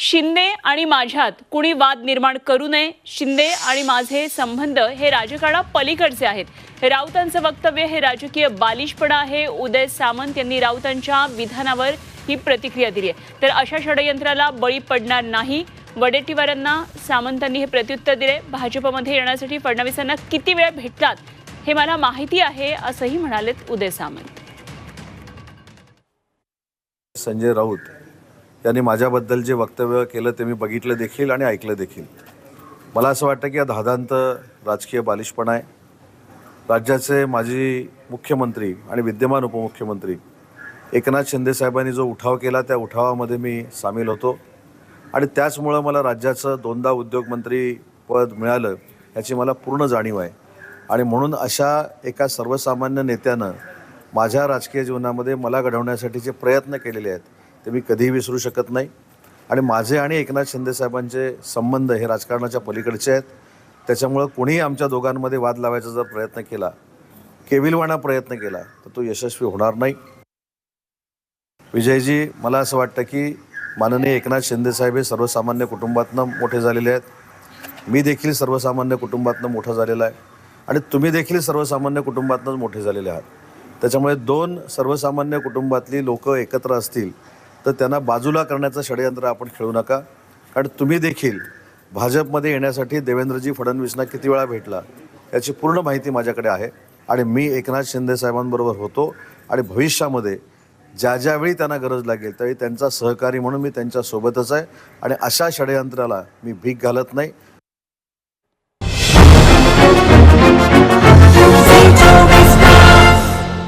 शिंदे आणि माझ्यात कुणी वाद निर्माण करू नये शिंदे आणि माझे संबंध हे राजकारणा पलीकडचे आहेत. राऊतांचं वक्तव्य हे राजकीय बालिशपणा आहे. उदय सामंत यांनी राऊतांच्या विधानावर ही प्रतिक्रिया दिली आहे. तर अशा षडयंत्राला बळी पडणार नाही. वडेट्टीवारांना सामंतांनी हे प्रत्युत्तर दिले. भाजपमध्ये येण्यासाठी फडणवीसांना किती वेळ भेटलात हे मला माहिती आहे असंही म्हणालेत उदय सामंत. संजय राऊत यांनी माझ्याबद्दल जे वक्तव्य केलं ते मी बघितलं देखील आणि ऐकलं देखील. मला असं वाटतं की हा धादांत राजकीय बालिशपणा आहे. राज्याचे माजी मुख्यमंत्री आणि विद्यमान उपमुख्यमंत्री एकनाथ शिंदेसाहेबांनी जो उठाव केला त्या उठावामध्ये मी सामील होतो. आणि त्याचमुळं मला राज्याचं दोनदा उद्योगमंत्री पद मिळालं याची मला पूर्ण जाणीव आहे. आणि म्हणून अशा एका सर्वसामान्य नेत्यानं माझ्या राजकीय जीवनामध्ये मला घडवण्यासाठीचे प्रयत्न केलेले आहेत. ते मी कधीही विसरू शकत नाही. आणि माझे आणि एकनाथ शिंदेसाहेबांचे संबंध हे राजकारणाच्या पलीकडचे आहेत. त्याच्यामुळं कोणीही आमच्या दोघांमध्ये वाद लावायचा जर प्रयत्न केला केविलवाणा प्रयत्न केला तर तो यशस्वी होणार नाही. विजयजी मला असं वाटतं की माननीय एकनाथ शिंदेसाहेब हे सर्वसामान्य कुटुंबातनं मोठे झालेले आहेत. मी देखील सर्वसामान्य कुटुंबातनं मोठा झालेला आहे. आणि तुम्ही देखील सर्वसामान्य कुटुंबातनंच मोठे झालेले आहात. त्याच्यामुळे दोन सर्वसामान्य कुटुंबातली लोकं एकत्र असतील तर त्यांना बाजूला करण्याचं षडयंत्र आपण खेळू नका. कारण तुम्ही देखील भाजपमध्ये येण्यासाठी देवेंद्रजी फडणवीसना किती वेळा भेटला याची पूर्ण माहिती माझ्याकडे आहे. आणि मी एकनाथ शिंदे साहेबांबरोबर होतो आणि भविष्यामध्ये ज्या ज्यावेळी त्यांना गरज लागेल त्यावेळी त्यांचा सहकारी म्हणून मी त्यांच्यासोबतच आहे. आणि अशा षडयंत्राला मी भीक घालत नाही.